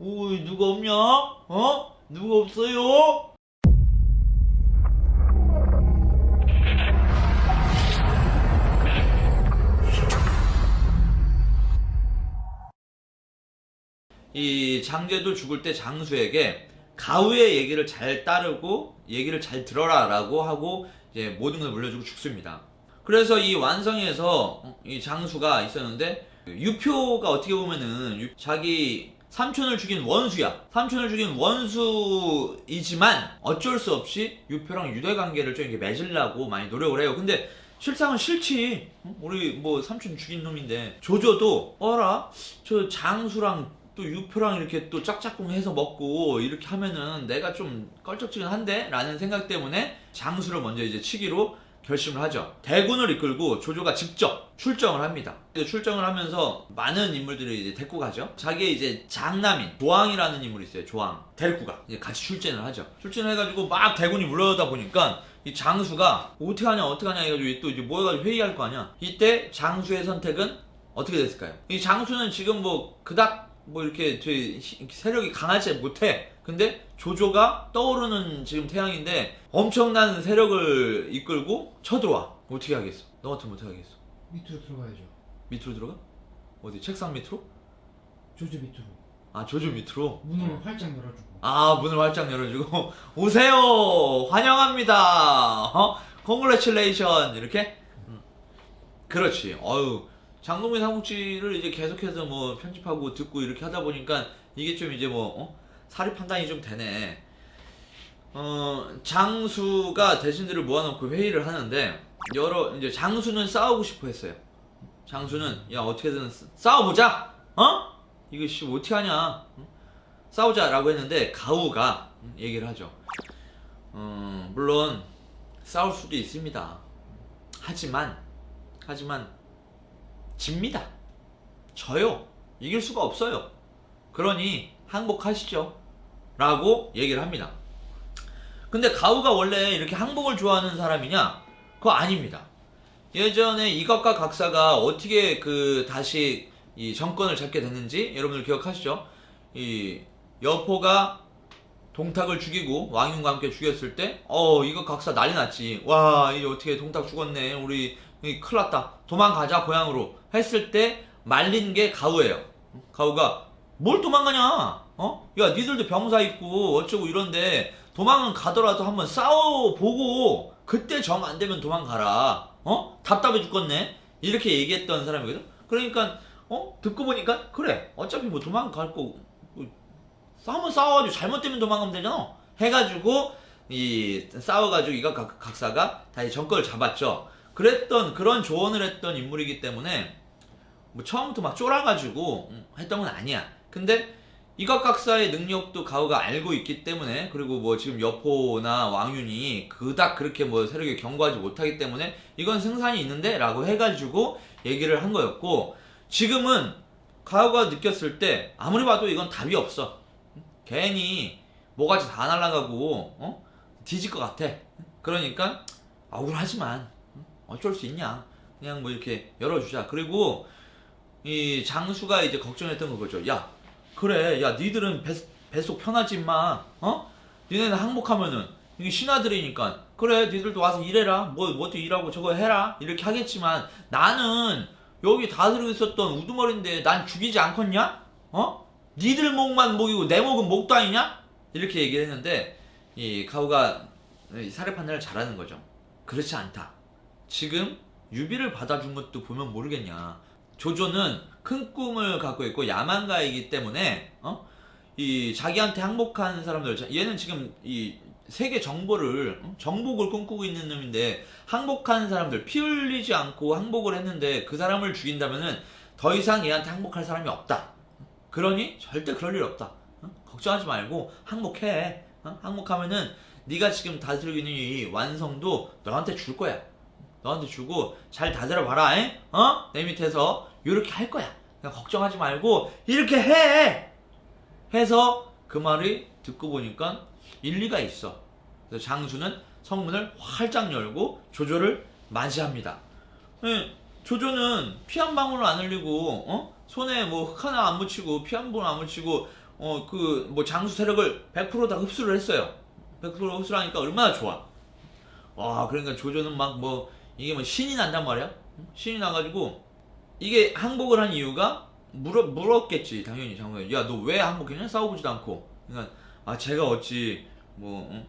오 누가 없냐? 어? 누가 없어요? 이 장제도 죽을 때 장수에게 가우의 얘기를 잘 따르고 얘기를 잘 들어라라고 하고 이제 모든 걸 물려주고 죽습니다. 그래서 이 완성에서 이 장수가 있었는데 유표가 어떻게 보면은 유- 자기 삼촌을 죽인 원수야. 삼촌을 죽인 원수이지만 어쩔 수 없이 유표랑 유대 관계를 좀 이렇게 맺으려고 많이 노력을 해요. 근데 실상은 싫지. 어? 우리 뭐 삼촌 죽인 놈인데 조조도 어라 저 장수랑 또 유표랑 이렇게 또 짝짝꿍 해서 먹고 이렇게 하면은 내가 좀 껄쩍지근 한데? 라는 생각 때문에 장수를 먼저 이제 치기로 결심을 하죠. 대군을 이끌고 조조가 직접 출정을 합니다. 출정을 하면서 많은 인물들을 이제 데리고 가죠. 자기의 이제 장남인 조항이라는 인물이 있어요. 조항. 데리고 가. 이제 같이 출전을 하죠. 출전을 해가지고 막 대군이 물러오다 보니까 이 장수가 어떻게 하냐 어떻게 하냐 해가지고 또 이제 모여가지고 회의할 거 아니야. 이때 장수의 선택은 어떻게 됐을까요? 이 장수는 지금 뭐 그닥 뭐 이렇게 히- 세력이 강하지 못해. 근데 조조가 떠오르는 지금 태양인데 엄청난 세력을 이끌고 쳐들어와. 어떻게 하겠어? 너 같으면 어떻게 하겠어? 밑으로 들어가야죠. 밑으로 들어가? 어디 책상 밑으로? 조조 밑으로. 아 조조 밑으로? 문을 활짝 열어주고. 아 문을 활짝 열어주고 오세요 환영합니다 어? 컨그레츄레이션 이렇게 음. 그렇지 어유 장동민 삼국지를 이제 계속해서 뭐 편집하고 듣고 이렇게 하다 보니까 이게 좀 이제 뭐 어? 사리 판단이 좀 되네 어 장수가 대신들을 모아놓고 회의를 하는데 여러 이제 장수는 싸우고 싶어 했어요 장수는 야 어떻게든 싸- 싸워보자 어 이거 씨 어떻게 하냐 응? 싸우자라고 했는데 가우가 얘기를 하죠. 음, 물론 싸울 수도 있습니다. 하지만 하지만 집니다. 져요. 이길 수가 없어요. 그러니 항복하시죠. 라고 얘기를 합니다. 근데 가우가 원래 이렇게 항복을 좋아하는 사람이냐? 그거 아닙니다. 예전에 이것과 각사가 어떻게 그 다시 이 정권을 잡게 됐는지 여러분들 기억하시죠? 이 여포가 동탁을 죽이고 왕윤과 함께 죽였을 때, 어, 이거 각사 난리 났지. 와, 이 어떻게 동탁 죽었네. 우리, 이 큰일 났다. 도망가자, 고향으로. 했을 때, 말린 게 가우예요. 가우가, 뭘 도망가냐? 어? 야, 니들도 병사 있고, 어쩌고 이런데, 도망은 가더라도 한번 싸워보고, 그때 정 안 되면 도망가라. 어? 답답해 죽겠네. 이렇게 얘기했던 사람이거든? 그러니까, 어? 듣고 보니까, 그래. 어차피 뭐 도망갈 거, 싸우면 싸워가지고 잘못되면 도망가면 되잖아. 해가지고 이 싸워가지고 이가 각, 각사가 다시 정권을 잡았죠. 그랬던 그런 조언을 했던 인물이기 때문에 뭐 처음부터 막 쫄아가지고 음, 했던 건 아니야. 근데 이각 각사의 능력도 가우가 알고 있기 때문에 그리고 뭐 지금 여포나 왕윤이 그닥 그렇게 뭐 세력에 경고하지 못하기 때문에 이건 승산이 있는데 라고 해가지고 얘기를 한 거였고 지금은 가우가 느꼈을 때 아무리 봐도 이건 답이 없어. 괜히 뭐가지 다 날아가고 어? 뒤질 것 같아. 그러니까 억울하지만 어? 어쩔 수 있냐. 그냥 뭐 이렇게 열어주자. 그리고 이 장수가 이제 걱정했던 거죠. 야 그래 야 니들은 배, 뱃속 편하지 마. 어? 니네는 항복하면은 이게 신하들이니까 그래 니들도 와서 일해라. 뭐 뭐도 일하고 저거 해라. 이렇게 하겠지만 나는 여기 다 들고 있었던 우두머리인데 난 죽이지 않겠냐? 어? 니들 목만 목이고 내 목은 목도 아니냐? 이렇게 얘기를 했는데 이 가우가 이 사례 판단을 잘하는 거죠. 그렇지 않다. 지금 유비를 받아준 것도 보면 모르겠냐. 조조는 큰 꿈을 갖고 있고 야망가이기 때문에 어? 이 자기한테 항복한 사람들 자- 얘는 지금 이 세계 정보를 어? 정복을 꿈꾸고 있는 놈인데 항복한 사람들 피 흘리지 않고 항복을 했는데 그 사람을 죽인다면은 더 이상 얘한테 항복할 사람이 없다. 그러니 절대 그럴 일 없다. 어? 걱정하지 말고 항복해. 어? 항복하면은 네가 지금 다스리고 있는 이 완성도 너한테 줄 거야. 너한테 주고 잘 다스려 봐라. 에? 어? 내 밑에서 이렇게 할 거야. 그냥 걱정하지 말고 이렇게 해. 해서 그 말이 듣고 보니까 일리가 있어. 그래서 장수는 성문을 활짝 열고 조조를 맞이합니다. 예, 조조는 피 한 방울 안 흘리고 어? 손에 뭐 흙 하나 안 묻히고 피한 방울 안 묻히고 어 그 뭐 장수 세력을 100%다 흡수를 했어요. 100% 흡수를 하니까 얼마나 좋아. 와 그러니까 조조는 막 뭐 이게 뭐 신이 난단 말이야. 신이 나가지고 이게 항복을 한 이유가 물어 물었겠지 당연히 장군. 야너 왜 항복했냐? 싸워보지도 않고. 그러니까 아 제가 어찌 뭐 어?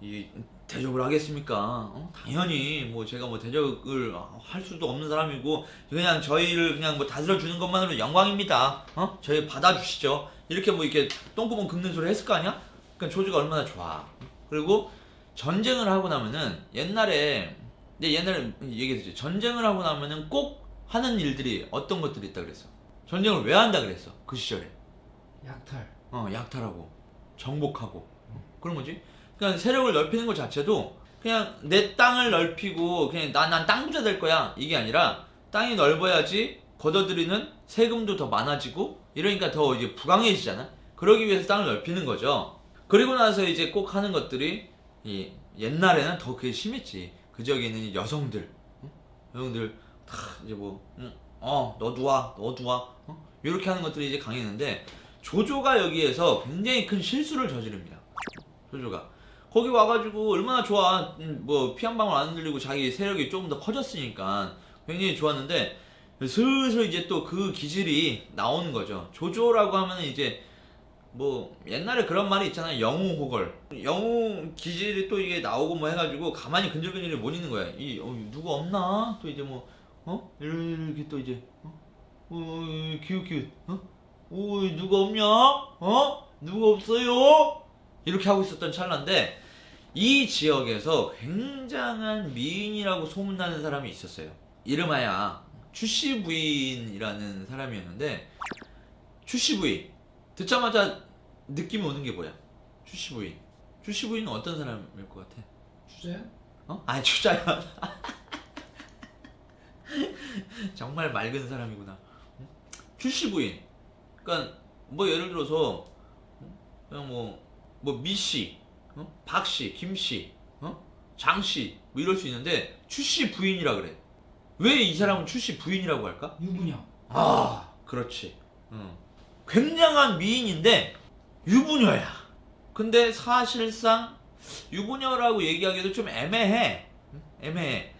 이 대접을 하겠습니까? 어? 당연히 뭐 제가 뭐 대접을 할 수도 없는 사람이고 그냥 저희를 그냥 뭐 다스려 주는 것만으로 영광입니다. 어? 저희 받아주시죠. 이렇게 뭐 이렇게 똥구멍 긁는 소리 했을 거 아니야? 그러니까 조지가 얼마나 좋아. 그리고 전쟁을 하고 나면은 옛날에 근데 옛날에 얘기했지 전쟁을 하고 나면은 꼭 하는 일들이 어떤 것들이 있다 그랬어. 전쟁을 왜 한다 그랬어? 그 시절에. 약탈. 어, 약탈하고 정복하고 그런 거지. 그러니까 세력을 넓히는 것 자체도 그냥 내 땅을 넓히고 그냥 난난 땅 부자 될 거야 이게 아니라 땅이 넓어야지 걷어들이는 세금도 더 많아지고 이러니까 더 이제 부강해지잖아. 그러기 위해서 땅을 넓히는 거죠. 그리고 나서 이제 꼭 하는 것들이 이 옛날에는 더 그게 심했지. 그 지역에 있는 이 여성들, 어? 여성들 다 이제 뭐, 응, 어, 너도 와, 너도 와, 어? 이렇게 하는 것들이 이제 강했는데 조조가 여기에서 굉장히 큰 실수를 저지릅니다. 조조가 거기 와가지고 얼마나 좋아, 음, 뭐피 한 방울 안 흘리고 자기 세력이 조금 더 커졌으니까 굉장히 좋았는데 슬슬 이제 또 그 기질이 나오는 거죠. 조조라고 하면은 이제 뭐 옛날에 그런 말이 있잖아요. 영웅 호걸. 영웅 기질이 또 이게 나오고 뭐 해가지고 가만히 근질근질이 못 있는 거야. 이 어, 누구 없나? 또 이제 뭐 어? 이렇게 또 이제 어? 어 기웃 기웃 어? 오 누가 없냐? 어? 누가 없어요? 이렇게 하고 있었던 찰나인데 이 지역에서 굉장한 미인이라고 소문나는 사람이 있었어요. 이름하야 추씨 부인이라는 사람이었는데 추씨 부인 듣자마자 느낌이 오는 게 뭐야? 추씨 부인. 추씨 부인은 어떤 사람일 것 같아? 주자야? 어? 아니 추자연. 정말 맑은 사람이구나. 응? 추씨 부인. 그러니까 뭐 예를 들어서 그냥 뭐 뭐 미씨, 어? 박씨, 김씨, 어? 장씨 뭐 이럴 수 있는데 추씨 부인이라 그래. 왜 이 사람은 추씨 부인이라고 할까? 유부녀. 아, 그렇지. 응. 굉장한 미인인데 유부녀야. 근데 사실상 유부녀라고 얘기하기도 좀 애매해. 응? 애매해.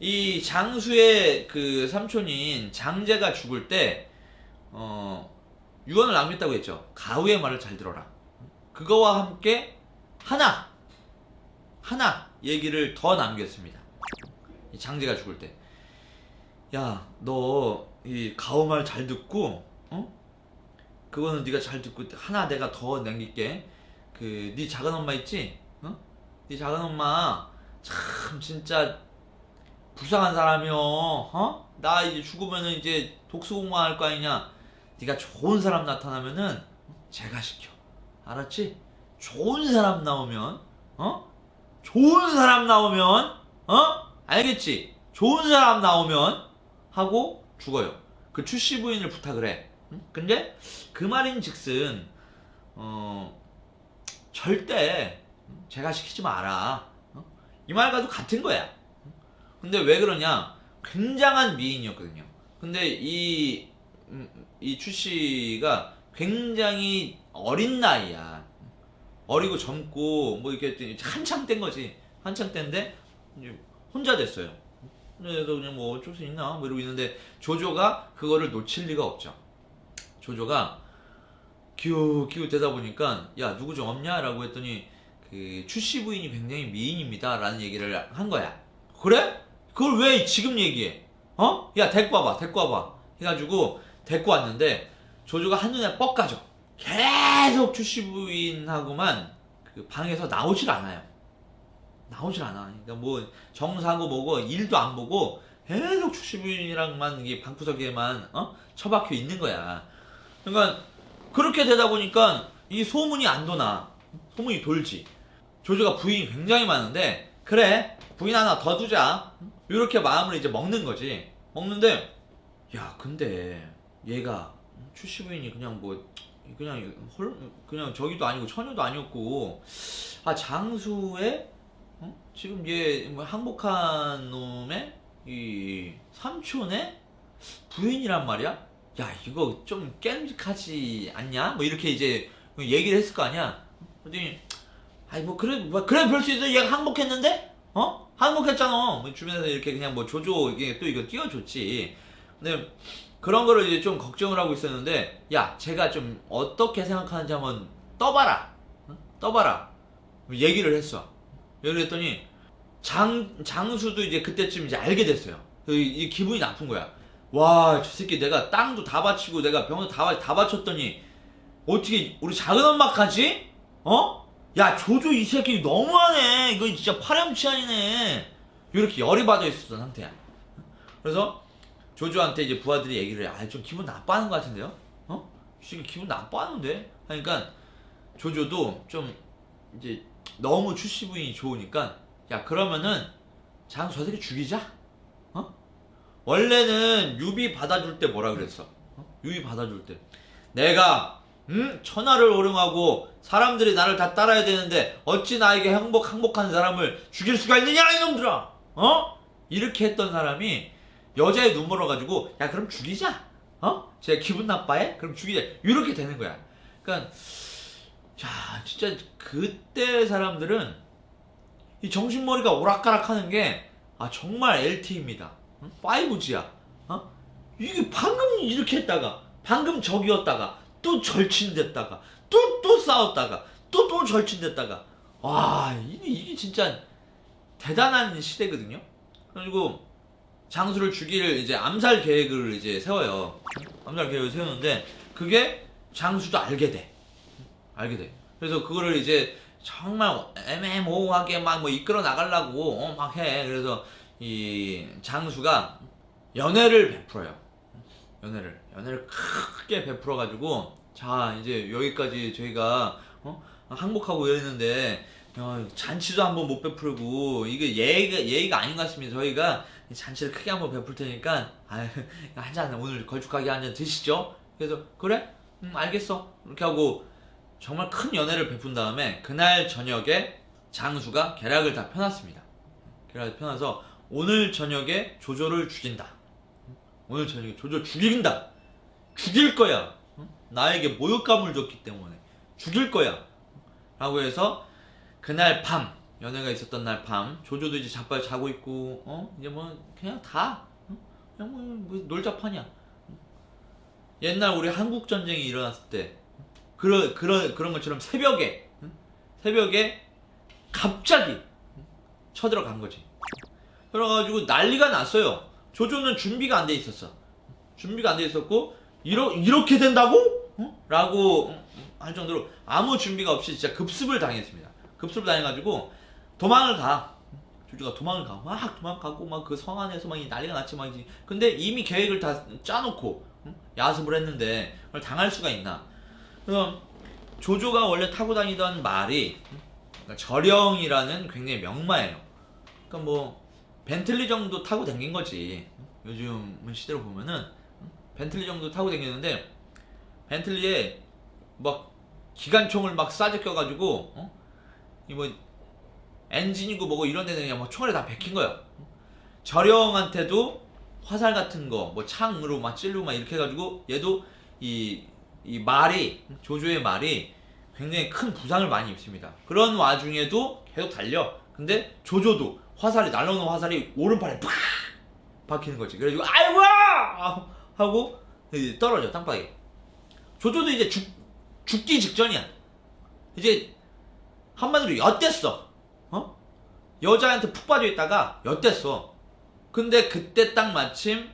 이 장수의 그 삼촌인 장제가 죽을 때 어, 유언을 남겼다고 했죠. 가우의 말을 잘 들어라. 그거와 함께 하나 하나 얘기를 더 남겼습니다. 이 장제가 죽을 때. 야, 너 이 가오 말잘 듣고, 어? 그거는 네가 잘 듣고 하나 내가 더 남길게. 그 네 작은 엄마 있지? 어? 네 작은 엄마 참 진짜 불쌍한 사람이요. 어? 나 이제 죽으면은 이제 독수공만 할거 아니냐? 네가 좋은 사람 나타나면은 제가 시켜. 알았지? 좋은 사람 나오면, 어? 좋은 사람 나오면, 어? 알겠지? 좋은 사람 나오면 하고 죽어요. 그 출시 부인을 부탁을 해. 응? 근데 그 말인 즉슨 어 절대 제가 시키지 마라. 어? 이 말과도 같은 거야. 근데 왜 그러냐? 굉장한 미인이었거든요. 근데 이, 음, 이 출시가 굉장히 어린 나이야. 어리고 젊고, 뭐 이렇게 한창 땐 거지. 때인데, 이제 혼자 됐어요. 그래서 그냥 뭐 어쩔 수 있나? 뭐 이러고 있는데, 조조가 그거를 놓칠 리가 없죠. 조조가 기웃기웃 대다 보니까, 야, 누구 좀 없냐? 라고 했더니, 그, 출시 부인이 굉장히 미인입니다. 라는 얘기를 한 거야. 그래? 그걸 왜 지금 얘기해? 어? 야, 데리고 와봐, 데리고 와봐. 해가지고, 데리고 왔는데, 조조가 한눈에 뻑 가죠. 계속 출시 부인하고만 그 방에서 나오질 않아요. 나오질 않아. 그러니까 뭐, 정사고 뭐고, 일도 안 보고, 계속 출시 부인이랑만, 이게 방구석에만, 어? 처박혀 있는 거야. 그러니까, 그렇게 되다 보니까, 이 소문이 안 도나. 소문이 돌지. 조조가 부인이 굉장히 많은데 그래 부인 하나 더 두자 이렇게 마음을 이제 먹는 거지 먹는데 야 근데 얘가 출시 부인이 그냥 뭐 그냥 헐 그냥 저기도 아니고 처녀도 아니었고 아 장수의 어? 지금 얘 뭐 항복한 놈의 이 삼촌의 부인이란 말이야 야 이거 좀 깨름직하지 않냐? 뭐 이렇게 이제 얘기를 했을 거 아니야. 그랬더니 아이 뭐 그래 뭐 그래 별 수 있어 얘가 항복했는데 어 항복했잖아. 뭐 주변에서 이렇게 그냥 뭐 조조 이게 또 이거 띄워줬지. 근데 그런 거를 이제 좀 걱정을 하고 있었는데 야 제가 좀 어떻게 생각하는지 한번 떠봐라 응? 떠봐라 얘기를 했어 얘기를 했더니 장 장수도 이제 그때쯤 이제 알게 됐어요 그 이, 이 기분이 나쁜 거야 와 저 새끼 내가 땅도 다 바치고 내가 병도 다, 바- 다 바쳤더니 어떻게 우리 작은 엄마까지 어? 야 조조 이 새끼 너무하네 이거 진짜 파렴치한이네 이렇게 열이 받아 있었던 상태야 그래서 조조한테 이제 부하들이 얘기를 해. 아, 좀 기분 나빠하는 것 같은데요? 어? 이 새끼 기분 나빠하는데? 하니까 조조도 좀 이제 너무 출시 부인이 좋으니까 야 그러면은 장수 저 새끼 죽이자? 어? 원래는 유비 받아줄 때 뭐라 그랬어? 어? 유비 받아줄 때 내가 응? 천하를 오름하고 사람들이 나를 다 따라야 되는데 어찌 나에게 행복 항복한 사람을 죽일 수가 있느냐 이놈들아 어? 이렇게 했던 사람이 여자의 눈물을 가지고 야 그럼 죽이자 어? 제가 기분 나빠해? 그럼 죽이자 이렇게 되는 거야 그러니까 야 진짜 그때 사람들은 이 정신머리가 오락가락 하는 게 아 정말 LTE입니다 5G야 어? 이게 방금 이렇게 했다가 방금 저기였다가 또 절친됐다가 또 또 싸웠다가 또 또 절친됐다가 와 이게, 이게 진짜 대단한 시대거든요 그리고 장수를 죽일 이제 암살 계획을 이제 세워요. 암살 계획을 세우는데 그게 장수도 알게 돼. 알게 돼. 그래서 그거를 이제 정말 애매모호하게 막 뭐 이끌어 나가려고 어, 막 해. 그래서 이 장수가 연애를 베풀어요. 연애를 연애를 크게 베풀어 가지고 자 이제 여기까지 저희가 어? 항복하고 이랬는데 어, 잔치도 한번 못 베풀고 이게 예의가 예의가 아닌 것 같습니다. 저희가 잔치를 크게 한번 베풀 테니까 한잔 오늘 걸쭉하게 한 잔 드시죠. 그래서 그래? 음 알겠어. 이렇게 하고 정말 큰 연애를 베푼 다음에 그날 저녁에 장수가 계략을 다 펴놨습니다. 계략을 펴놔서 오늘 저녁에 조조를 죽인다. 오늘 저녁에 조조 죽인다. 죽일 거야. 응? 나에게 모욕감을 줬기 때문에 죽일 거야. 라고 해서 그날 밤 연애가 있었던 날 밤 조조도 이제 자빨 자고 있고 어 이제 뭐 그냥 다 어? 그냥 뭐, 뭐 놀자판이야 옛날 우리 한국 전쟁이 일어났을 때 그런 그런 그런 것처럼 새벽에 응? 새벽에 갑자기 응? 쳐들어간 거지 그래가지고 난리가 났어요 조조는 준비가 안 돼 있었어 준비가 안 돼 있었고 이러, 이렇게 된다고? 어? 라고 어? 할 정도로 아무 준비가 없이 진짜 급습을 당했습니다. 급습을 당해가지고 도망을 가. 조조가 도망을 가. 막 도망가고 막 그 성 안에서 막이 난리가 났지 막. 근데 이미 계획을 다 짜놓고 응? 야습을 했는데 그걸 당할 수가 있나? 그래서 조조가 원래 타고 다니던 말이 응? 그러니까 저령이라는 굉장히 명마예요. 그러니까 뭐 벤틀리 정도 타고 다닌 거지. 요즘 시대로 보면은 응? 벤틀리 정도 타고 다니는데 벤틀리에 막 기관총을 막 싸제껴가지고 어? 이뭐 엔진이고 뭐고 이런 데는 그냥 뭐 총알에 다 베낀 거야. 저령한테도 화살 같은 거 뭐 창으로 막 찌르고 막 이렇게 해가지고 얘도 이, 이 말이 조조의 말이 굉장히 큰 부상을 많이 입습니다. 그런 와중에도 계속 달려. 근데 조조도 화살이 날라오는 화살이 오른팔에 팍 박히는 거지. 그래가지고 아이고야 하고 이제 떨어져 땅바닥에. 조조도 이제 죽 죽기 직전이야. 이제 한마디로 엿됐어. 어? 여자한테 푹 빠져 있다가 엿됐어. 근데 그때 딱 마침